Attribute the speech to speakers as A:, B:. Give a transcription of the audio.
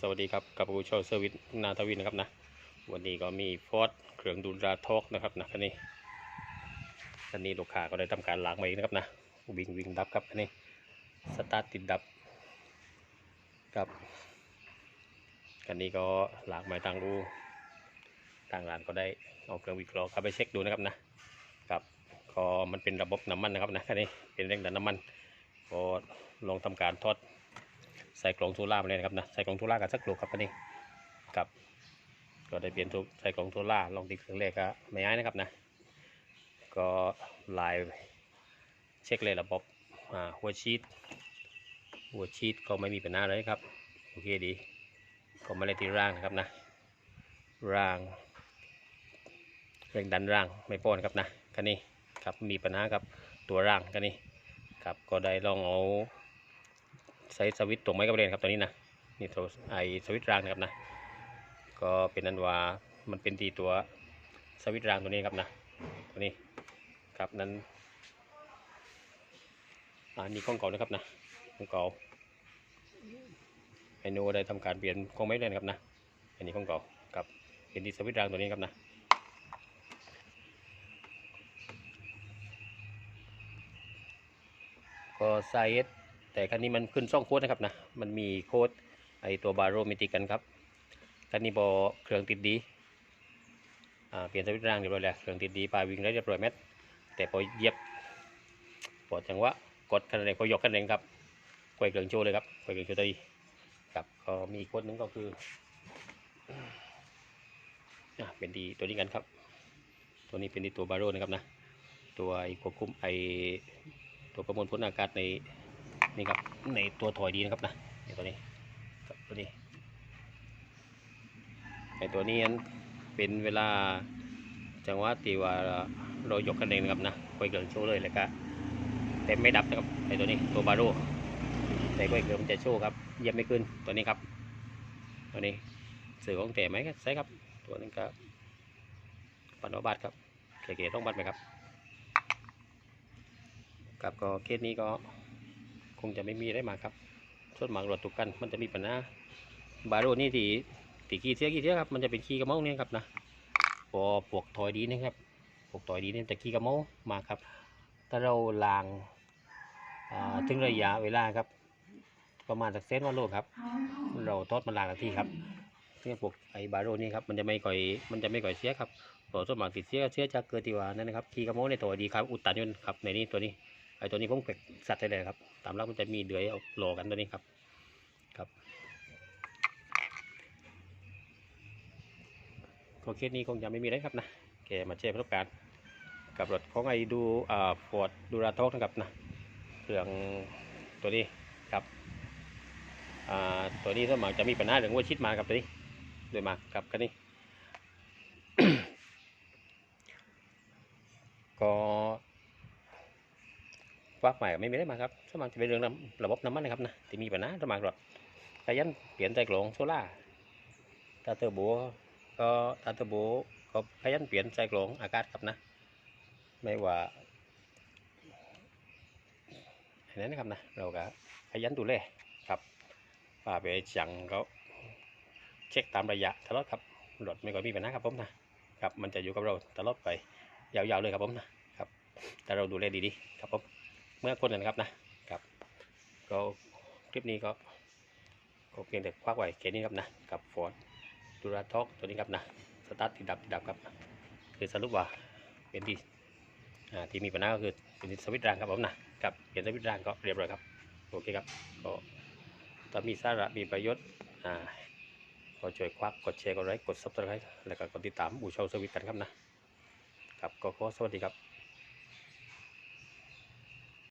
A: สวัสดีครับกับผู้ช่าเซอร์วิสนาทวินนะครับนะ วันนี้ก็มีฟอร์ดเครื่องดูดราทอกนะครับนะคันนี้คันนี้ลูกค้าก็ได้ทำการล้างมาเองนะครับนะวิ่งวิ่งดับครับคันนี้สตาร์ทติดดับครับคันนี้ก็ล้างมาทางรูทางร้านก็ได้เอาเครื่องวิเคราะห์เข้าไปเช็คดูนะครับนะครับก็มันเป็นระบบน้ำมันนะครับนะคันนี้เป็นแรงดันน้ำมันก็ลองทำการทอด ใส่กล่องโซล่ามาเลยนะครับนะใส่กล่องโซล่ากันสักลูกครับนนี้กับก็ได้เปลี่ยนทุกใส่กล่องโซล่าลองติดเครื่องแรกก็ไม่ย้ายนะครับนะก็ไลน์เช็คเลยระบบอ่าหัวชีตหัวชีตก็ไม่มีปัญหาเลยครับโอเคดีก็มาเลยที่ร่างนะครับนะร่างแรงดันร่างไม่ป้อนครับนะคันนี้ครับมีปัญหากับตัวร่างคันนี้ครับก็ได้ลองเอา ใช้สวิตตรงไม้กระเด็นครับตัวนี้นะนี่ตัวไอสวิตรางนะครับนะ ก็เป็นนันว่ามันเป็นที่ตัวสวิตรางตัวนี้ครับนะตัวนี้ครับนั้นอันนี้ข้องเก่านะครับนะข้องเก่าไอโนได้ทำการเปลี่ยนข้องไม้เลยนะครับนะอันนี้ข้องเก่ากับเป็นที่สวิตรางตัวนี้ครับนะก็ไซส์ แต่คันนี้มันขึ้นช่องโค้ดนะครับนะ มันมีโค้ดไอตัวบาโรเมติกันครับ คันนี้บอเครื่องติดดี อ่า เปลี่ยนสวิตช์รางเรียบร้อยแล้ว เครื่องติดดีปลายวิ่งได้เรียบร้อยแมทแต่พอเยียบปอดจังวะกดคันเร่งพอยกคันเร่งครับกวยเครื่องโชว์เลยครับกวยเครื่องโชว์ตัวดีครับก็มีอีกโค้ดหนึงก็คืออ่าเป็นดีตัวนี้กันครับ ตัวนี้เป็นดีตัวบาโรนะครับนะ ตัวไอควบคุมไอตัวประมวลผลอากาศใน นี่ครับในตัวถอยดีนะครับนะในตัวนี้ครับตัวนี้ในตัวนี้นั้นเป็นเวลาจังหวะที่ว่าเรายกกันเองนะครับนะค่อยเกิดโชว์เลยแล้วก็แต่ไม่ดับนะครับในตัวนี้ตัวบาโรแต่ค่อยเกิดมันจะโชว์ครับเยี่ยมไม่ขึ้นตัวนี้ครับ ตัวนี้สื่อของแต่ไหมครับใช่ครับ ตัวนี้ก็ปันวบาทครับเก๋ๆต้องบัตรไหมครับครับก็เคสนี้ก็ คงจะไม่มีได้มาครับส่วนหมากรถตุกกันมันจะมีปัญหาบาโรนี่ที่ตีขี้เสียขี้เสียครับมันจะเป็นขี้กระเมาเนี่ยครับนะพอปวกถอยดีนะครับปวกถอยดีเนี่ยจะขี้กระเมามาครับ ถ้าเราล้างอ่าถึงระยะเวลาครับ ประมาณสักเซนวันโลครับ เราทอดมาล้างทีครับเนี่ยพวกไอ้บาโรนี่ครับมันจะไม่ก่อยมันจะไม่ก่อยเสียครับพอส่วนหมากติดเสียเสียจากเกิดที่ว่านั่นนะครับขี้กระเมาในตัวดีครับอุดตันยนครับในนี้ตัวนี้ ไอ้ตัวนี้ผมเป็กสัตว์ได้เลยครับ ตามแล้วมันจะมีเดือยเอาโลกันตัวนี้ครับ ครับก็เคสนี้คงจะไม่มีอะไรครับนะแกมาแชร์ประสบการณ์กับรถของไอ้ดูอ่าฟอร์ดดูราทอกนะครับนะเครื่องตัวนี้ครับอ่าตัวนี้สวนมัครจะมีปัญหาเรื่องหัว่าชิดมากับตัวนี้โดยมากครับกันนี้ก็ ฟักใหม่ไม่มีได้มาครับสมัครจะเป็นเรื่องระบบน้ำมันนะครับนะที่มีปัญหาสมัครรถขยันเปลี่ยนใจกลองโซล่าตาเตอร์โบก็ตาเตอร์โบก็ขยันเปลี่ยนใจกลองอากาศครับนะ ไม่ว่าอันนั้นนะครับนะเราก็ขยันดูแลครับป่าไปจังก็เช็คตามระยะตลอดครับรถไม่ค่อยมีปัญหาครับผมนะครับมันจะอยู่กับเราตลอดไปยาวๆเลยครับผมนะครับแต่เราดูแลดีๆครับผม มื่อคนนะครับนะครับก็คลิปนี้ก็ก็เพียงแต่ควักไว้แค่นี้ครับนะกับฟอร์ดดูราท็อกตัวนี้ครับนะสตาร์ทติดดับติดดับครับคือสรุปว่าเป็นที่อ่าที่มีปัญหาก็คือเป็นสวิตรางครับผมนะครับเปลี่ยนสวิตรางก็เรียบร้อยครับโอเคครับก็ถ้ามีสาระมีประโยชน์อ่าก็ช่วยควักกดแชร์กดไลค์กดซับสไครต์แล้วก็กดติดตามบูชาสวิตกันครับนะครับก็ขอสวัสดีครับ